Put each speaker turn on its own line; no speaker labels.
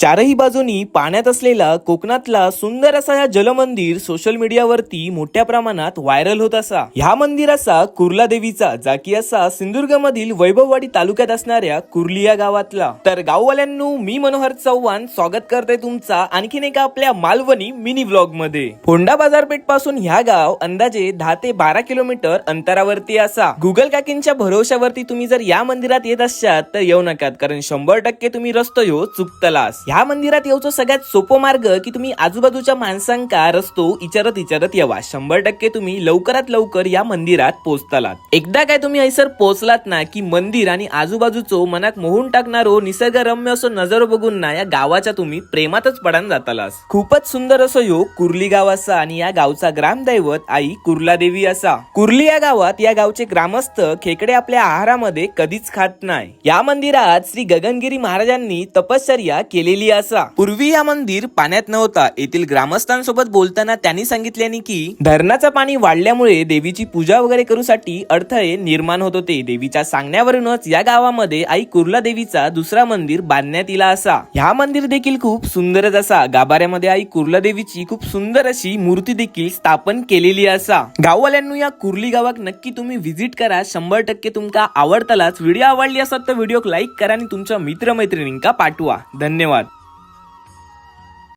चारही बाजूनी पाण्यात असलेला कोकणातला सुंदर असा या जलमंदिर सोशल मीडियावरती मोठ्या प्रमाणात व्हायरल होत असा. ह्या मंदिराचा कुर्ला देवीचा जा की असा सिंधुदुर्ग मधील वैभववाडी तालुक्यात असणाऱ्या कुर्ली या गावातला. तर गाववाल्यांनो मी मनोहर चव्हाण स्वागत करते तुमचा आणखीन एका आपल्या मालवणी मिनी ब्लॉगमध्ये. होंडा बाजारपेठपासून ह्या गाव अंदाजे दहा ते बारा किलोमीटर अंतरावरती असा. गुगल काकींच्या भरोशावरती तुम्ही जर या मंदिरात येत असाल तर येऊ नकात कारण शंभर टक्के तुम्ही रस्तो यो चुकतलास. ह्या मंदिरात येऊचो सगळ्यात सोपो मार्ग की तुम्ही आजूबाजूच्या माणसांका रस्तो इचारत इचारत येवा. शंभर टक्के तुम्ही लवकरात लवकर या मंदिरात पोहोचतालात. एकदा काय तुम्ही हैसर पोहोचलात ना की मंदिर आणि आजूबाजूचो मनात मोहून टाकणारो निसर्गरम्य असो नजर बघून ना या गावाच्या तुम्ही प्रेमातच पडान जातालास. खूपच सुंदर असो यो कुर्ली गाव असा आणि या गावचा ग्रामदैवत आई कुर्ला देवी असा. कुर्ली या गावात या गावचे ग्रामस्थ खेकडे आपल्या आहारामध्ये कधीच खात नाही. या मंदिरात श्री गगनगिरी महाराजांनी तपश्चर्या केलेली असा. पूर्वी या मंदिर पाण्यात नव्हता. येथील ग्रामस्थांसोबत बोलताना त्यांनी सांगितल्याने की धरणाचं पाणी वाढल्यामुळे देवीची पूजा वगैरे करूसाठी अडथळे निर्माण होत होते. देवीच्या सांगण्यावरूनच या गावामध्ये आई कुर्ला देवीचा दुसरा मंदिर बांधण्यात येला असा. ह्या मंदिर देखील खूप सुंदरच असा. गाभाऱ्यामध्ये आई कुर्ला देवीची खूप सुंदर अशी मूर्ती देखील स्थापन केलेली असा. गाववाल्यांनी या कुर्ली गावात नक्की तुम्ही व्हिजिट करा. शंभर टक्के तुमका आवडतालाच. व्हिडिओ आवडली असत तर व्हिडिओ लाईक करा आणि तुमच्या मित्रमैत्रिणींका पाठवा. धन्यवाद.